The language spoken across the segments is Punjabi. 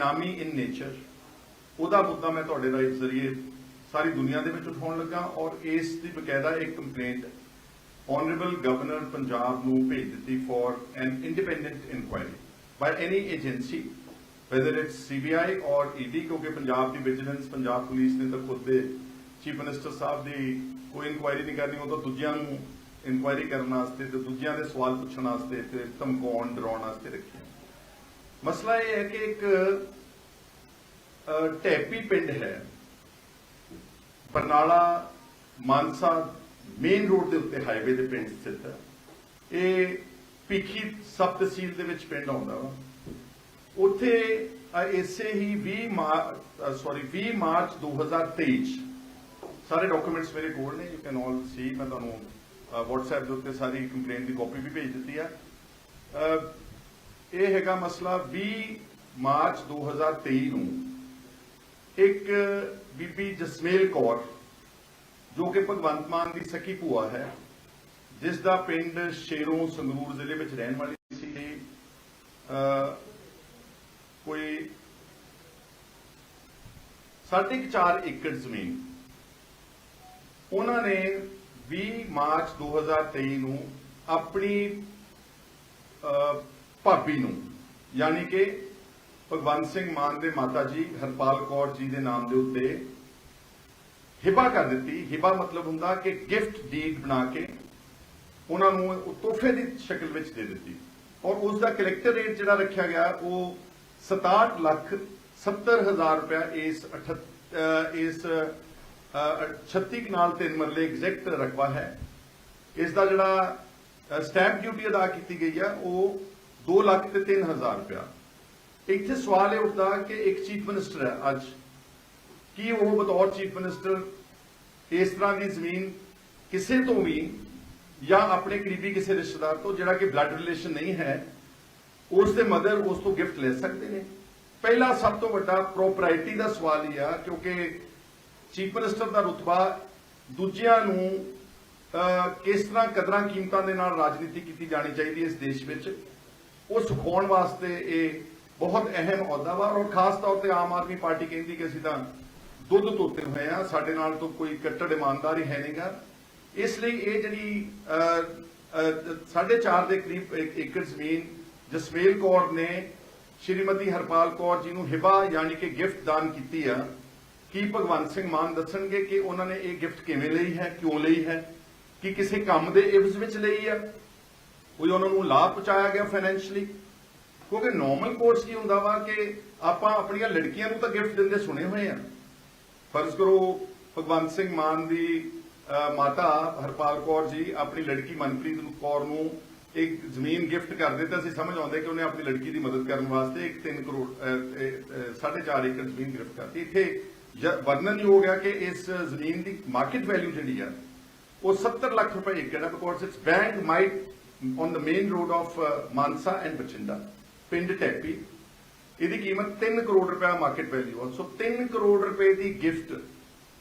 ਬੇਨਾਮੀ ਇਨ ਨੇਚਰ ਉਹਦਾ ਮੁੱਦਾ ਮੈਂ ਤੁਹਾਡੇ ਰਾਹੀਂ ਜ਼ਰੀਏ ਸਾਰੀ ਦੁਨੀਆ ਦੇ ਵਿੱਚ ਉਠਾਉਣ ਲੱਗਾ ਔਰ ਇਸ ਦੀ ਬਕਾਇਦਾ ਇੱਕ ਕੰਪਲੇਂਟ ਆਨਰੇਬਲ ਗਵਰਨਰ ਪੰਜਾਬ ਨੂੰ ਭੇਜ ਦਿੱਤੀ for an independent inquiry by any agency whether it's CBI or ED ਕਿਉਂਕਿ ਪੰਜਾਬ ਦੀ ਵਿਜੀਲੈਂਸ ਪੰਜਾਬ ਪੁਲਿਸ ਨੇ ਤਾਂ ਖੁਦ ਦੇ ਚੀਫ ਮਿਨਿਸਟਰ ਸਾਹਿਬ ਦੀ ਕੋਈ ਇਨਕੁਆਇਰੀ ਨਹੀਂ ਕਰਨੀ, ਉਹ ਤਾਂ ਦੂਜਿਆਂ ਨੂੰ ਇਨਕੁਆਇਰੀ ਕਰਨ ਵਾਸਤੇ ਤੇ ਦੂਜਿਆਂ ਦੇ ਸਵਾਲ ਪੁੱਛਣ ਵਾਸਤੇ ਤੇ ਧਮਕਾਉਣ, ਡਰਾਉਣ ਵਾਸਤੇ ਰੱਖੀ ਮਸਲਾ ਇਹ ਹੈ ਕਿ ਇੱਕ ਟੈਪੀ ਪਿੰਡ ਹੈ। ਬਰਨਾਲਾ ਮਾਨਸਾ ਮੇਨ ਰੋਡ ਦੇ ਉੱਤੇ ਹਾਈਵੇ ਦੇ ਪਿੰਡ ਸਥਿਤ ਹੈ। ਇਹ ਭਿੱਖੀ ਸਬ ਤਹਿਸੀਲ ਦੇ ਵਿੱਚ ਪਿੰਡ ਆਉਂਦਾ ਵਾ। ਉੱਥੇ ਇਸੇ ਹੀ 20 ਮਾਰਚ ਸੌਰੀ 20 ਮਾਰਚ 2023 ਸਾਰੇ ਡਾਕੂਮੈਂਟਸ ਮੇਰੇ ਕੋਲ ਨੇ ਯੂ ਕੈਨ ਆਲ ਸੀ ਮੈਂ ਤੁਹਾਨੂੰ ਅ, WhatsApp ਦੇ ਉੱਤੇ ਸਾਰੀ ਕੰਪਲੇਂਟ ਦੀ ਕਾਪੀ ਵੀ ਭੇਜ ਦਿੱਤੀ ਆ। ਇਹ ਹੈਗਾ ਮਸਲਾ 20 ਮਾਰਚ 2023 ਨੂੰ। ਇੱਕ ਬੀਬੀ ਜਸਮੇਲ ਕੌਰ, ਜੋ ਕਿ ਭਗਵੰਤ ਮਾਨ ਦੀ ਸਕੀ ਭੂਆ ਹੈ, ਜਿਸ ਦਾ ਪਿੰਡ ਸ਼ੇਰੋਂ ਸੰਗਰੂਰ ਜ਼ਿਲ੍ਹੇ ਵਿੱਚ ਰਹਿਣ ਵਾਲੀ ਸੀ। ਕੋਈ ਸਾਢੇ ਕੁ ਚਾਰ ਏਕੜ ਜ਼ਮੀਨ। ਉਹਨਾਂ ਨੇ 20 ਮਾਰਚ 2023 ਨੂੰ ਆਪਣੀ ਭਾਬੀ ਨੂੰ, ਯਾਨੀ ਕਿ ਭਗਵੰਤ ਸਿੰਘ ਮਾਨ ਦੇ ਮਾਤਾ ਜੀ ਹਰਪਾਲ ਕੌਰ ਜੀ ਦੇ ਨਾਮ ਦੇ ਉੱਤੇ ਹਿਬਾ ਕਰ ਦਿੱਤੀ। ਹਿਬਾ ਮਤਲਬ ਹੁੰਦਾ ਕਿ ਗਿਫਟ ਡੀਡ ਬਣਾ ਕੇ ਉਹਨਾਂ ਨੂੰ ਤੋਹਫੇ ਦੀ ਸ਼ਕਲ ਵਿੱਚ ਦੇ ਦਿੱਤੀ। ਔਰ ਉਸ ਦਾ ਕਲੈਕਟਰ ਰੇਟ ਜਿਹੜਾ ਰੱਖਿਆ ਗਿਆ ਉਹ 67 ਲੱਖ 70 ਹਜ਼ਾਰ ਰੁਪਇਆ ਇਸ ਅਠ- ਇਸ ਅਹ, 36 ਕਨਾਲ ਤਿੰਨ ਮਰਲੇ ਐਗਜ਼ੈਕਟ ਰਕਬਾ ਹੈ। ਇਸ ਦਾ ਜਿਹੜਾ ਸਟੈਂਪ ਡਿਊਟੀ ਅਦਾ ਕੀਤੀ ਗਈ ਆ ਉਹ 2 ਲੱਖ ਤੇ 3 ਹਜ਼ਾਰ ਰੁਪਇਆ। ਇੱਥੇ ਸਵਾਲ ਇਹ ਉੱਠਦਾ ਕਿ ਇੱਕ ਚੀਫ ਮਿਨਿਸਟਰ ਹੈ ਅੱਜ। ਕੀ ਉਹ ਬਤੌਰ ਚੀਫ ਮਿਨਿਸਟਰ ਇਸ ਤਰ੍ਹਾਂ ਦੀ ਜ਼ਮੀਨ ਕਿਸੇ ਤੋਂ ਵੀ ਜਾਂ ਆਪਣੇ ਕਰੀਬੀ ਕਿਸੇ ਰਿਸ਼ਤੇਦਾਰ ਤੋਂ, ਜਿਹੜਾ ਕਿ ਬਲੱਡ ਰਿਲੇਸ਼ਨ ਨਹੀਂ ਹੈ, ਉਸ ਦੇ ਮਦਰ ਉਸ ਤੋਂ ਗਿਫਟ ਲੈ ਸਕਦੇ ਨੇ? ਪਹਿਲਾ ਸਭ ਤੋਂ ਵੱਡਾ ਪ੍ਰੋਪਰਾਈਟੀ ਦਾ ਸਵਾਲ ਹੀ ਆ, ਕਿਉਂਕਿ ਚੀਫ ਮਿਨਿਸਟਰ ਦਾ ਰੁਤਬਾ ਦੂਜਿਆਂ ਨੂੰ ਕਿਸ ਤਰ੍ਹਾਂ ਕਦਰਾਂ ਕੀਮਤਾਂ ਦੇ ਨਾਲ ਰਾਜਨੀਤੀ ਕੀਤੀ ਜਾਣੀ ਚਾਹੀਦੀ ਹੈ ਇਸ ਦੇਸ਼ ਵਿੱਚ, ਉਹ ਸਿਖਾਉਣ ਵਾਸਤੇ ਇਹ ਬਹੁਤ ਅਹਿਮ ਅਹੁਦਾ ਵਾ ਔਰ ਖਾਸ ਤੌਰ ਤੇ ਆਮ ਆਦਮੀ ਪਾਰਟੀ ਕਹਿੰਦੀ ਕਿ ਅਸੀਂ ਤਾਂ ਦੁੱਧ ਧੋਤੇ ਹੋਏ ਆ ਸਾਡੇ ਨਾਲ ਤਾਂ ਕੋਈ ਕੱਟੜ ਇਮਾਨਦਾਰੀ ਹੈ ਨਹੀਂਗਾ ਇਸ ਲਈ ਇਹ ਜਿਹੜੀ ਅਹ, ਅਹ, ਸਾਢੇ ਚਾਰ ਦੇ ਕਰੀਬ ਏਕੜ ਜ਼ਮੀਨ ਜਸਮੇਲ ਕੌਰ ਨੇ ਸ਼੍ਰੀਮਤੀ ਹਰਪਾਲ ਕੌਰ ਜੀ ਨੂੰ ਹਿਬਾ ਯਾਨੀ ਕਿ ਗਿਫਟ ਦਾਨ ਕੀਤੀ ਆ ਕੀ ਭਗਵੰਤ ਸਿੰਘ ਮਾਨ ਦੱਸਣਗੇ ਕਿ ਉਹਨਾਂ ਨੇ ਇਹ ਗਿਫਟ ਕਿਵੇਂ ਲਈ ਹੈ ਕਿਉਂ ਲਈ ਹੈ ਕਿ ਕਿਸੇ ਕੰਮ ਦੇ ਇਵਜ਼ ਵਿੱਚ ਲਈ ਆ? ਕੋਈ ਉਹਨਾਂ ਨੂੰ ਲਾਭ ਪਹੁੰਚਾਇਆ ਗਿਆ ਫਾਈਨੈਂਸ਼ੀਅਲੀ ਕਿਉਂਕਿ ਨਾਰਮਲ ਕੋਰਸ ਕੀ ਹੁੰਦਾ ਵਾ ਕਿ ਆਪਾਂ ਆਪਣੀਆਂ ਲੜਕੀਆਂ ਨੂੰ ਤਾਂ ਗਿਫਟ ਦਿੰਦੇ ਸੁਣੇ ਹੋਏ ਆ। ਫਰਜ਼ ਕਰੋ ਭਗਵੰਤ ਸਿੰਘ ਮਾਨ ਦੀ ਮਾਤਾ ਹਰਪਾਲ ਕੌਰ ਜੀ ਆਪਣੀ ਲੜਕੀ ਮਨਪ੍ਰੀਤ ਨੂੰ- ਕੌਰ ਨੂੰ ਇੱਕ ਜ਼ਮੀਨ ਗਿਫਟ ਕਰਦੇ ਤਾਂ ਅਸੀਂ ਸਮਝ ਆਉਂਦੇ ਕਿ ਉਹਨੇ ਆਪਣੀ ਲੜਕੀ ਦੀ ਮਦਦ ਕਰਨ ਵਾਸਤੇ ਇੱਕ 3 ਕਰੋੜ 4.5 ਏਕੜ ਜ਼ਮੀਨ ਗਿਫਟ ਕਰਤੀ। ਇੱਥੇ ਜ- ਵਰਣਨ ਹੋ ਗਿਆ ਕਿ ਇਸ ਜ਼ਮੀਨ ਦੀ ਮਾਰਕੀਟ ਵੈਲਿਊ ਜਿਹੜੀ ਆ, ਉਹ 70 ਲੱਖ ਰੁਪਏ ਏਕੜ ਹੈ because it's bank might on the main road of Mansa and Bathinda ਪਿੰਡ ਟੈਪੀ, ਇਹਦੀ ਕੀਮਤ 3 ਕਰੋੜ ਰੁਪਏ ਮਾਰਕੀਟ ਵੈਲਿਊ ਆ ਸੋ 3 ਕਰੋੜ ਰੁਪਏ ਦੀ ਗਿਫਟ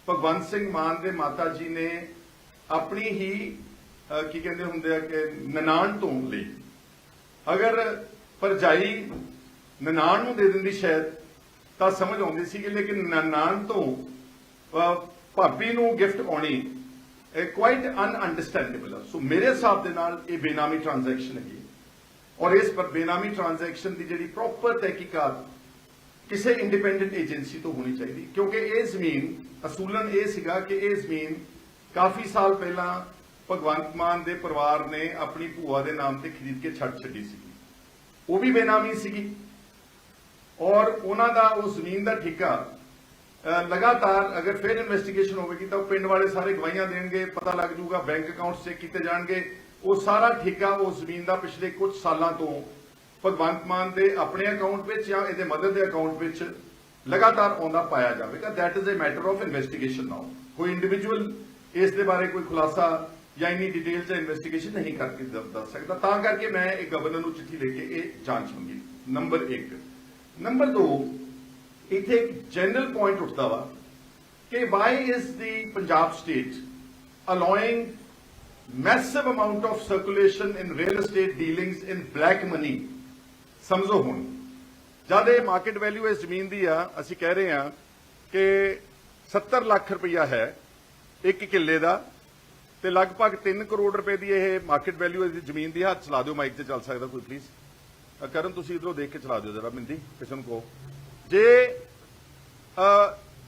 ਭਗਵੰਤ ਸਿੰਘ ਮਾਨ ਦੇ ਮਾਤਾ ਜੀ ਨੇ ਆਪਣੀ ਹੀ ਕੀ ਕਹਿੰਦੇ ਹੁੰਦੇ ਆ ਕਿ ਨਨਾਣ ਤੋਂ ਲਈ। ਅਗਰ ਭਰਜਾਈ ਨਨਾਣ ਨੂੰ ਦੇ ਦਿੰਦੀ ਸ਼ਾਇਦ, ਤਾਂ ਸਮਝ ਆਉਂਦੀ ਸੀ ਕਿ ਲੇਕਿਨ ਨਨਾਣ ਤੋਂ ਭਾਬੀ ਨੂੰ ਗਿਫਟ ਆਉਣੀ, ਇਹ ਕੁਆਇਟ ਅਨਅੰਡਰਸਟੈਂਡੇਬਲ ਸੋ ਮੇਰੇ ਹਿਸਾਬ ਦੇ ਨਾਲ ਇਹ ਬੇਨਾਮੀ ਟ੍ਰਾਂਜੈਕਸ਼ਨ ਹੈਗੀ ਔਰ ਇਸ ਬੇਨਾਮੀ ਟ੍ਰਾਂਜੈਕਸ਼ਨ ਦੀ ਜਿਹੜੀ ਪ੍ਰੋਪਰ ਤਹਿਕੀਕਾਤ ਕਿਸੇ ਇੰਡੀਪੈਂਡੈਂਟ ਏਜੰਸੀ ਤੋਂ ਹੋਣੀ ਚਾਹੀਦੀ। ਕਿਉਂਕਿ ਇਹ ਜ਼ਮੀਨ, ਅਸੂਲਨ ਇਹ ਸੀਗਾ ਕਿ ਇਹ ਜ਼ਮੀਨ ਕਾਫੀ ਸਾਲ ਪਹਿਲਾਂ ਭਗਵੰਤ ਮਾਨ ਦੇ ਪਰਿਵਾਰ ਨੇ ਆਪਣੀ ਭੂਆ ਦੇ ਨਾਮ ਤੇ ਖਰੀਦ ਕੇ ਛੱਡ ਛੱਡੀ ਸੀਗੀ। ਉਹ ਵੀ ਬੇਨਾਮੀ ਸੀਗੀ। ਔਰ ਉਹਨਾਂ ਦਾ ਉਸ ਜ਼ਮੀਨ ਦਾ ਠੇਕਾ ਲਗਾਤਾਰ ਅਗਰ ਫਿਰ ਇਨਵੈਸਟੀਗੇਸ਼ਨ ਹੋਵੇਗੀ ਤਾਂ ਉਹ ਪਿੰਡ ਵਾਲੇ ਸਾਰੇ ਗਵਾਹੀਆਂ ਦੇਣਗੇ, ਪਤਾ ਲੱਗ ਜਾਊਗਾ ਬੈਂਕ ਅਕਾਊਂਟਸ ਚੈੱਕ ਕੀਤੇ ਜਾਣਗੇ। ਉਹ ਸਾਰਾ ਠੇਕਾ ਉਸ ਜ਼ਮੀਨ ਦਾ ਪਿਛਲੇ ਕੁਝ ਸਾਲਾਂ ਤੋਂ ਭਗਵੰਤ ਮਾਨ ਦੇ ਆਪਣੇ ਅਕਾਊਂਟ ਵਿੱਚ ਜਾਂ ਇਹਦੇ ਮਦਦ ਦੇ ਅਕਾਊਂਟ ਵਿੱਚ ਲਗਾਤਾਰ ਆਉਂਦਾ ਪਾਇਆ ਜਾਵੇਗਾ that is a matter of investigation now ਕੋਈ ਇੰਡੀਵਿਜੂਅਲ ਇਸ ਦੇ ਬਾਰੇ ਕੋਈ ਖੁਲਾਸਾ ਜਾਂ ਇਨੀ ਡਿਟੇਲ ਚ ਇਨਵੈਸਟੀਗੇਸ਼ਨ ਨਹੀਂ ਕਰਕੇ ਦੱਸ ਸਕਦਾ। ਤਾਂ ਕਰਕੇ ਮੈਂ ਇਹ ਗਵਰਨਰ ਨੂੰ ਚਿੱਠੀ ਲੈ ਕੇ ਇਹ ਜਾਂਚ ਮੰਗੀ। ਨੰਬਰ 1 ਨੰਬਰ 2 ਇੱਥੇ ਇੱਕ ਜਨਰਲ ਪੁਆਇੰਟ ਉੱਠਦਾ ਵਾ ਕਿ why is the Punjab state allowing massive amount of circulation in real estate dealings in black money ਸਮਝੋ ਹੁਣ। ਜਦ ਇਹ ਮਾਰਕੀਟ ਵੈਲਿਊ ਇਸ ਜ਼ਮੀਨ ਦੀ ਆ, ਅਸੀਂ ਕਹਿ ਰਹੇ ਹਾਂ ਕਿ 70 ਲੱਖ ਰੁਪਈਆ ਹੈ ਇੱਕ ਕਿੱਲੇ ਦਾ ਤੇ ਲਗਭਗ 3 ਕਰੋੜ ਰੁਪਏ ਦੀ ਇਹ ਮਾਰਕੀਟ ਵੈਲਿਊ ਇਸ ਜ਼ਮੀਨ ਦੀ ਹੱਥ ਚਲਾ ਦਿਓ। ਮਾਈਕ ਤੇ ਚੱਲ ਸਕਦਾ ਕੋਈ ਪਲੀਜ਼ ਕਰਨ, ਤੁਸੀਂ ਇਧਰੋਂ ਦੇਖ ਕੇ ਚਲਾ ਦਿਓ ਜਰਾ, ਮਿੰਦੀ, ਕਿਸੇ ਨੂੰ ਕਹੋ। ਜੇ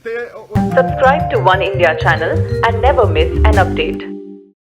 ਤੇ ਉਹ- Subscribe to One India channel and never miss an.